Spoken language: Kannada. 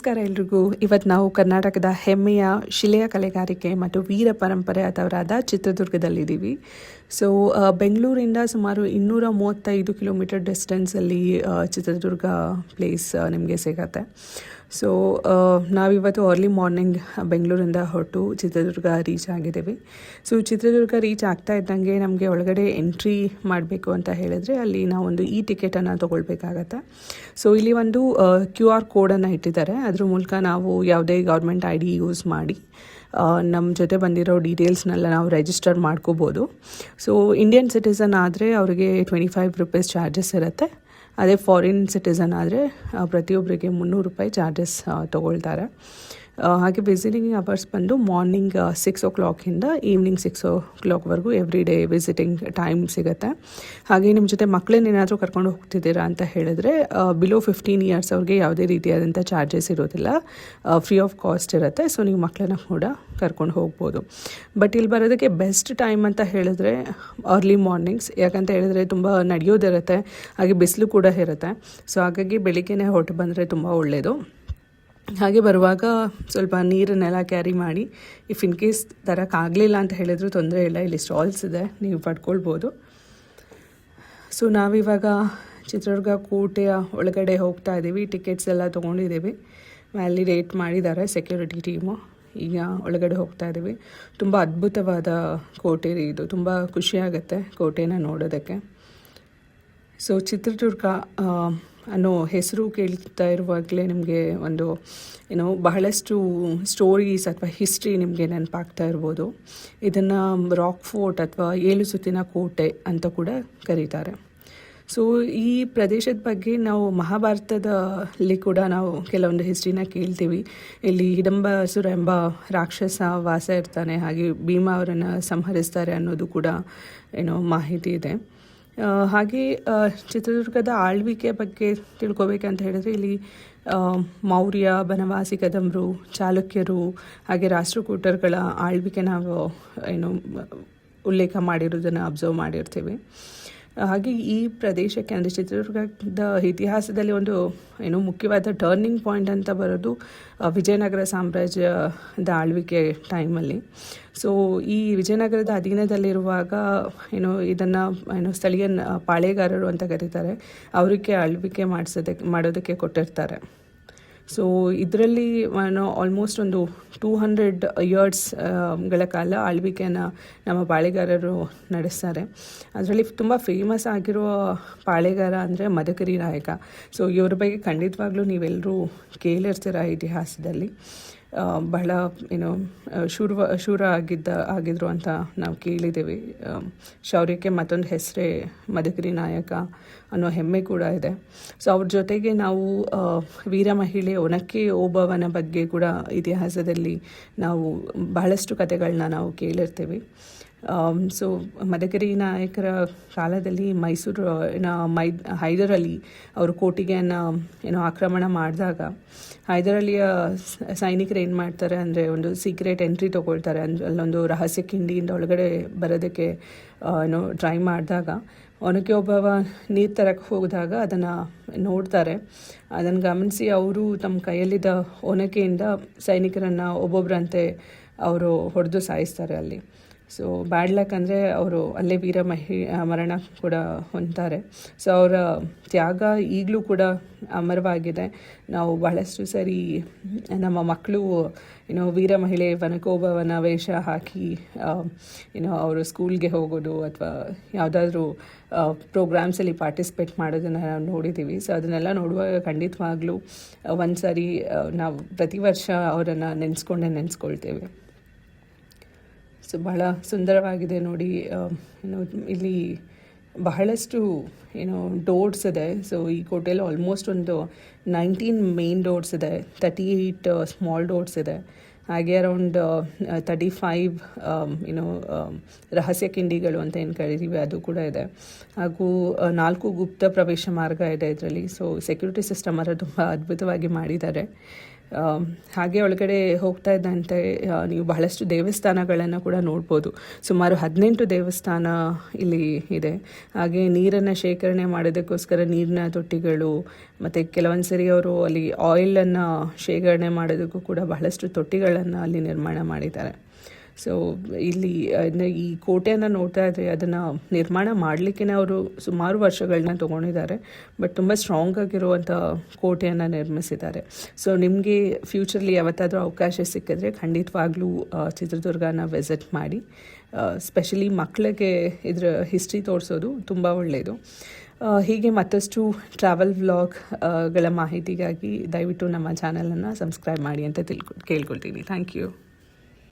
ನಮಸ್ಕಾರ ಎಲ್ರಿಗೂ. ಇವತ್ತು ನಾವು ಕರ್ನಾಟಕದ ಹೆಮ್ಮೆಯ ಶಿಲೆಯ ಕಲೆಗಾರಿಕೆ ಮತ್ತು ವೀರ ಪರಂಪರೆ ಅಥವರಾದ ಚಿತ್ರದುರ್ಗದಲ್ಲಿದ್ದೀವಿ. ಸೊ ಬೆಂಗಳೂರಿಂದ ಸುಮಾರು ಇನ್ನೂರ ಮೂವತ್ತೈದು ಕಿಲೋಮೀಟರ್ ಡಿಸ್ಟೆನ್ಸಲ್ಲಿ ಚಿತ್ರದುರ್ಗ ಪ್ಲೇಸ್ ನಿಮಗೆ ಸಿಗತ್ತೆ. ಸೊ ನಾವಿವತ್ತು ಅರ್ಲಿ ಮಾರ್ನಿಂಗ್ ಬೆಂಗಳೂರಿಂದ ಹೊರಟು ಚಿತ್ರದುರ್ಗ ರೀಚ್ ಆಗಿದ್ದೀವಿ. ಸೊ ಚಿತ್ರದುರ್ಗ ರೀಚ್ ಆಗ್ತಾ ಇದ್ದಂಗೆ ನಮಗೆ ಒಳಗಡೆ ಎಂಟ್ರಿ ಮಾಡಬೇಕು ಅಂತ ಹೇಳಿದ್ರೆ ಅಲ್ಲಿ ನಾವೊಂದು ಇ ಟಿಕೆಟನ್ನು ತೊಗೊಳ್ಬೇಕಾಗತ್ತೆ. ಸೊ ಇಲ್ಲಿ ಒಂದು ಕ್ಯೂ ಆರ್ ಕೋಡನ್ನು ಇಟ್ಟಿದ್ದಾರೆ. ಅದ್ರ ಮೂಲಕ ನಾವು ಯಾವುದೇ ಗೌರ್ಮೆಂಟ್ ಐ ಡಿ ಯೂಸ್ ಮಾಡಿ ನಮ್ಮ ಜೊತೆ ಬಂದಿರೋ ಡೀಟೇಲ್ಸ್ನೆಲ್ಲ ನಾವು ರಿಜಿಸ್ಟರ್ ಮಾಡ್ಕೋಬೋದು. ಸೊ ಇಂಡಿಯನ್ ಸಿಟಿಸನ್ ಆದರೆ ಅವರಿಗೆ ಟ್ವೆಂಟಿ ಫೈವ್ ರುಪೀಸ್ ಚಾರ್ಜಸ್ ಇರುತ್ತೆ. ಅದೇ ಫಾರಿನ್ ಸಿಟಿಸನ್ ಆದರೆ ಪ್ರತಿಯೊಬ್ಬರಿಗೆ ಮುನ್ನೂರು ರೂಪಾಯಿ ಚಾರ್ಜಸ್ ತೊಗೊಳ್ತಾರೆ. ಹಾಗೆ ವಿಸಿಟಿಂಗ್ ಅವರ್ಸ್ ಬಂದು ಮಾರ್ನಿಂಗ್ ಸಿಕ್ಸ್ ಓ ಕ್ಲಾಕಿಂದ ಈವ್ನಿಂಗ್ ಸಿಕ್ಸ್ ಓ ಕ್ಲಾಕ್ವರೆಗೂ ಎವ್ರಿ ಡೇ ವಿಸಿಟಿಂಗ್ ಟೈಮ್ ಸಿಗುತ್ತೆ. ಹಾಗೆ ನಿಮ್ಮ ಜೊತೆ ಮಕ್ಕಳನ್ನೇನಾದರೂ ಕರ್ಕೊಂಡು ಹೋಗ್ತಿದ್ದೀರಾ ಅಂತ ಹೇಳಿದ್ರೆ ಬಿಲೋ ಫಿಫ್ಟೀನ್ ಇಯರ್ಸ್ ಅವ್ರಿಗೆ ಯಾವುದೇ ರೀತಿಯಾದಂಥ ಚಾರ್ಜಸ್ ಇರೋದಿಲ್ಲ. ಫ್ರೀ ಆಫ್ ಕಾಸ್ಟ್ ಇರುತ್ತೆ ಸೊ ನೀವು ಮಕ್ಕಳನ್ನ ಕೂಡ ಕರ್ಕೊಂಡು ಹೋಗ್ಬೋದು. ಬಟ್ ಇಲ್ಲಿ ಬರೋದಕ್ಕೆ ಬೆಸ್ಟ್ ಟೈಮ್ ಅಂತ ಹೇಳಿದ್ರೆ ಅರ್ಲಿ ಮಾರ್ನಿಂಗ್ಸ್ ಯಾಕಂತ ಹೇಳಿದ್ರೆ ತುಂಬ ನಡೆಯೋದಿರುತ್ತೆ, ಹಾಗೆ ಬಿಸಿಲು ಕೂಡ ಇರುತ್ತೆ. ಸೊ ಹಾಗಾಗಿ ಬೆಳಿಗ್ಗೆನೇ ಹೊರಟು ಬಂದರೆ ತುಂಬ ಒಳ್ಳೆಯದು ಹಾಗೆ ಬರುವಾಗ ಸ್ವಲ್ಪ ನೀರನ್ನೆಲ್ಲ ಕ್ಯಾರಿ ಮಾಡಿ ಇಫ್ ಇನ್ ಕೇಸ್ ತರೋಕ್ಕಾಗಲಿಲ್ಲ ಅಂತ ಹೇಳಿದ್ರು ತೊಂದರೆ ಇಲ್ಲ, ಇಲ್ಲಿ ಸ್ಟಾಲ್ಸ್ ಇದೆ, ನೀವು ಪಡ್ಕೊಳ್ಬೋದು. ಸೊ ನಾವಿವಾಗ ಚಿತ್ರದುರ್ಗ ಕೋಟೆಯ ಒಳಗಡೆ ಹೋಗ್ತಾ ಇದ್ದೀವಿ ಟಿಕೆಟ್ಸ್ ಎಲ್ಲ ತೊಗೊಂಡಿದ್ದೀವಿ. ವ್ಯಾಲಿಡೇಟ್ ಮಾಡಿದ್ದಾರೆ ಸೆಕ್ಯೂರಿಟಿ ಟೀಮು ಈಗ ಒಳಗಡೆ ಹೋಗ್ತಾ ಇದ್ದೀವಿ. ತುಂಬ ಅದ್ಭುತವಾದ ಕೋಟೆ ಇದು, ತುಂಬ ಖುಷಿಯಾಗುತ್ತೆ ಕೋಟೆನ ನೋಡೋದಕ್ಕೆ. ಸೊ ಚಿತ್ರದುರ್ಗ ಅನ್ನೋ ಹೆಸರು ಕೇಳ್ತಾ ಇರುವಾಗಲೇ ನಿಮಗೆ ಒಂದು ಏನೋ ಬಹಳಷ್ಟು ಸ್ಟೋರೀಸ್ ಅಥವಾ ಹಿಸ್ಟ್ರಿ ನಿಮಗೆ ನೆನಪಾಗ್ತಾ ಇರ್ಬೋದು. ಇದನ್ನು ರಾಕ್ ಫೋರ್ಟ್ ಅಥವಾ ಏಳು ಸುತ್ತಿನ ಕೋಟೆ ಅಂತ ಕೂಡ ಕರೀತಾರೆ. ಸೊ ಈ ಪ್ರದೇಶದ ಬಗ್ಗೆ ನಾವು ಮಹಾಭಾರತದಲ್ಲಿ ಕೂಡ ನಾವು ಕೆಲವೊಂದು ಹಿಸ್ಟ್ರಿನ ಕೇಳ್ತೀವಿ. ಇಲ್ಲಿ ಹಿಡಂಬಾಸುರ ಎಂಬ ರಾಕ್ಷಸ ವಾಸ ಇರ್ತಾನೆ, ಹಾಗೆ ಭೀಮ ಅವರನ್ನು ಸಂಹರಿಸ್ತಾರೆ ಅನ್ನೋದು ಕೂಡ ಏನೋ ಮಾಹಿತಿ ಇದೆ. ಹಾಗೆ ಚಿತ್ರದುರ್ಗದ ಆಳ್ವಿಕೆ ಬಗ್ಗೆ ತಿಳ್ಕೊಬೇಕಂತ ಹೇಳಿದ್ರೆ ಇಲ್ಲಿ ಮೌರ್ಯ, ಬನವಾಸಿ ಕದಂಬರು ಚಾಲುಕ್ಯರು, ಹಾಗೆ ರಾಷ್ಟ್ರಕೂಟರುಗಳ ಆಳ್ವಿಕೆ ನಾವು ಏನು, ಉಲ್ಲೇಖ ಮಾಡಿರೋದನ್ನು ಅಬ್ಸರ್ವ್ ಮಾಡಿರ್ತೀವಿ. ಹಾಗೆ ಈ ಪ್ರದೇಶಕ್ಕೆ ಅಂದರೆ ಚಿತ್ರದುರ್ಗದ ಇತಿಹಾಸದಲ್ಲಿ ಒಂದು, ಏನು ಮುಖ್ಯವಾದ ಟರ್ನಿಂಗ್ ಪಾಯಿಂಟ್ ಅಂತ ಬರೋದು ವಿಜಯನಗರ ಸಾಮ್ರಾಜ್ಯದ ಆಳ್ವಿಕೆ ಟೈಮಲ್ಲಿ ಸೊ ಈ ವಿಜಯನಗರದ ಅಧೀನದಲ್ಲಿರುವಾಗ, ಏನು, ಇದನ್ನು, ಏನು, ಸ್ಥಳೀಯ ಪಾಳೆಗಾರರು ಅಂತ ಕರೀತಾರೆ. ಅವರಿಗೆ ಆಳ್ವಿಕೆ ಮಾಡಿಸೋದಕ್ಕೆ ಮಾಡೋದಕ್ಕೆ ಕೊಟ್ಟಿರ್ತಾರೆ. ಸೊ ಇದರಲ್ಲಿ ನಾನು ಆಲ್ಮೋಸ್ಟ್ ಒಂದು ಟೂ ಹಂಡ್ರೆಡ್ ಇಯರ್ಸ್ಗಳ ಕಾಲ ಆಳ್ವಿಕೆಯನ್ನು ನಮ್ಮ ಪಾಳೆಗಾರರು ನಡೆಸ್ತಾರೆ. ಅದರಲ್ಲಿ ತುಂಬ ಫೇಮಸ್ ಆಗಿರುವ ಪಾಳೆಗಾರ ಅಂದರೆ ಮದಕರಿ ನಾಯಕ. ಸೊ ಇವರ ಬಗ್ಗೆ ಖಂಡಿತವಾಗ್ಲೂ ನೀವೆಲ್ಲರೂ ಕೇಳಿರ್ತೀರ ಇತಿಹಾಸದಲ್ಲಿ. ಬಹಳ ಏನು ಶೂರ್ವ, ಶೂರ ಆಗಿದ್ದ, ಆಗಿದ್ರು ಅಂತ ನಾವು ಕೇಳಿದ್ದೀವಿ ಶೌರ್ಯಕ್ಕೆ ಮತ್ತೊಂದು ಹೆಸರೇ ಮದಕರಿ ನಾಯಕ ಅನ್ನೋ ಹೆಮ್ಮೆ ಕೂಡ ಇದೆ. ಸೊ ಅವ್ರ ಜೊತೆಗೆ ನಾವು ವೀರ ಮಹಿಳೆ ಒನಕೆ ಓಬವ್ವನ ಬಗ್ಗೆ ಕೂಡ ಇತಿಹಾಸದಲ್ಲಿ ನಾವು ಬಹಳಷ್ಟು ಕಥೆಗಳನ್ನ ನಾವು ಕೇಳಿರ್ತೀವಿ. ಸೊ ಮದಕರಿ ನಾಯಕರ ಕಾಲದಲ್ಲಿ ಮೈಸೂರು ಏನೋ ಮೈ ಹೈದರ್ ಅಲಿ ಅವರು ಕೋಟಿಗೆಯನ್ನು, ಏನೋ ಆಕ್ರಮಣ ಮಾಡಿದಾಗ ಹೈದರ್ ಅಲಿಯ ಸೈನಿಕರು ಏನು ಮಾಡ್ತಾರೆ ಅಂದರೆ ಒಂದು ಸೀಕ್ರೆಟ್ ಎಂಟ್ರಿ ತೊಗೊಳ್ತಾರೆ. ಅಂದರೆ ಅಲ್ಲೊಂದು ರಹಸ್ಯ ಕಿಂಡಿಯಿಂದ ಒಳಗಡೆ ಬರೋದಕ್ಕೆ ಏನೋ ಟ್ರೈ ಮಾಡಿದಾಗ ಒನಕೆ ಒಬ್ಬವ ನೀರು ತರಕ್ಕೆ ಹೋಗಿದಾಗ ಅದನ್ನು ನೋಡ್ತಾರೆ. ಅದನ್ನು ಗಮನಿಸಿ ಅವರು ತಮ್ಮ ಕೈಯಲ್ಲಿದ್ದ ಒನಕೆಯಿಂದ ಸೈನಿಕರನ್ನು ಒಬ್ಬೊಬ್ಬರಂತೆ ಅವರು ಹೊಡೆದು ಸಾಯಿಸ್ತಾರೆ ಅಲ್ಲಿ. ಸೊ ಬ್ಯಾಡ್ ಲಕ್ ಅಂದರೆ ಅವರು ಅಲ್ಲೇ ವೀರ ಮಹಿ ಮರಣ ಕೂಡ ಹೊಂತಾರೆ ಸೊ ಅವರ ತ್ಯಾಗ ಈಗಲೂ ಕೂಡ ಅಮರವಾಗಿದೆ. ನಾವು ಬಹಳಷ್ಟು ಸರಿ ನಮ್ಮ ಮಕ್ಕಳು ಏನೋ ವೀರ ಮಹಿಳೆ ವನಕೋಭವನ ವೇಷ ಹಾಕಿ ಏನೋ ಅವರು ಸ್ಕೂಲ್ಗೆ ಹೋಗೋದು ಅಥವಾ ಯಾವುದಾದ್ರೂ ಪ್ರೋಗ್ರಾಮ್ಸಲ್ಲಿ ಪಾರ್ಟಿಸಿಪೇಟ್ ಮಾಡೋದನ್ನು ನಾವು ನೋಡಿದ್ದೀವಿ. ಸೊ ಅದನ್ನೆಲ್ಲ ನೋಡುವಾಗ ಖಂಡಿತವಾಗ್ಲೂ ಒಂದು ಸಾರಿ ನಾವು ಪ್ರತಿ ವರ್ಷ ಅವರನ್ನು ನೆನೆಸ್ಕೊಂಡೆ ನೆನೆಸ್ಕೊಳ್ತೇವೆ. ಸೊ ಬಹಳ ಸುಂದರವಾಗಿದೆ ನೋಡಿ ಏನು ಇಲ್ಲಿ ಬಹಳಷ್ಟು, ಏನೋ, ಡೋರ್ಸ್ ಇದೆ. ಸೊ ಈ ಕೋಟೆಯಲ್ಲಿ ಆಲ್ಮೋಸ್ಟ್ ಒಂದು ನೈನ್ಟೀನ್ ಮೇನ್ ಡೋರ್ಸ್ ಇದೆ. ತರ್ಟಿ ಏಯ್ಟ್ ಸ್ಮಾಲ್ ಡೋರ್ಸ್ ಇದೆ. ಹಾಗೆ ಅರೌಂಡ್ ತರ್ಟಿ ಫೈವ್ ಏನೋ ರಹಸ್ಯ ಕಿಂಡಿಗಳು ಅಂತ ಏನು ಕರಿತೀವಿ, ಅದು ಕೂಡ ಇದೆ. ಹಾಗೂ ನಾಲ್ಕು ಗುಪ್ತ ಪ್ರವೇಶ ಮಾರ್ಗ ಇದೆ ಇದರಲ್ಲಿ. ಸೊ ಸೆಕ್ಯೂರಿಟಿ ಸಿಸ್ಟಮ್ ಅರ ತುಂಬ ಅದ್ಭುತವಾಗಿ ಮಾಡಿದ್ದಾರೆ. ಹಾಗೆ ಒಳಗಡೆ ಹೋಗ್ತಾ ಇದ್ದಂತೆ ನೀವು ಬಹಳಷ್ಟು ದೇವಸ್ಥಾನಗಳನ್ನು ಕೂಡ ನೋಡ್ಬೋದು. ಸುಮಾರು ಹದಿನೆಂಟು ದೇವಸ್ಥಾನ ಇಲ್ಲಿ ಇದೆ. ಹಾಗೆ ನೀರನ್ನು ಶೇಖರಣೆ ಮಾಡೋದಕ್ಕೋಸ್ಕರ ನೀರಿನ ತೊಟ್ಟಿಗಳು, ಮತ್ತು ಕೆಲವೊಂದು ಸರಿ ಅವರು ಅಲ್ಲಿ ಆಯಿಲನ್ನು ಶೇಖರಣೆ ಮಾಡೋದಕ್ಕೂ ಕೂಡ ಬಹಳಷ್ಟು ತೊಟ್ಟಿಗಳನ್ನು ಅಲ್ಲಿ ನಿರ್ಮಾಣ ಮಾಡಿದ್ದಾರೆ. ಸೊ ಇಲ್ಲಿ ಈ ಕೋಟೆಯನ್ನು ನೋಡ್ತಾ ಇದ್ರೆ ಅದನ್ನು ನಿರ್ಮಾಣ ಮಾಡಲಿಕ್ಕೆ ಅವರು ಸುಮಾರು ವರ್ಷಗಳನ್ನ ತೊಗೊಂಡಿದ್ದಾರೆ. ಬಟ್ ತುಂಬ ಸ್ಟ್ರಾಂಗ್ ಆಗಿರುವಂಥ ಕೋಟೆಯನ್ನು ನಿರ್ಮಿಸಿದ್ದಾರೆ. ಸೊ ನಿಮಗೆ ಫ್ಯೂಚರ್ಲಿ ಯಾವತ್ತಾದರೂ ಅವಕಾಶ ಸಿಕ್ಕಿದ್ರೆ ಖಂಡಿತವಾಗ್ಲೂ ಚಿತ್ರದುರ್ಗನ ವಿಸಿಟ್ ಮಾಡಿ. ಸ್ಪೆಷಲಿ ಮಕ್ಕಳಿಗೆ ಇದರ ಹಿಸ್ಟ್ರಿ ತೋರಿಸೋದು ತುಂಬ ಒಳ್ಳೆಯದು ಹೀಗೆ ಮತ್ತಷ್ಟು ಟ್ರಾವೆಲ್ ವ್ಲಾಗ್ಗಳ ಮಾಹಿತಿಗಾಗಿ ದಯವಿಟ್ಟು ನಮ್ಮ ಚಾನಲನ್ನು ಸಬ್ಸ್ಕ್ರೈಬ್ ಮಾಡಿ ಅಂತ ತಿಳ್ಕೊ, ಕೇಳ್ಕೊಳ್ತೀನಿ. Thank you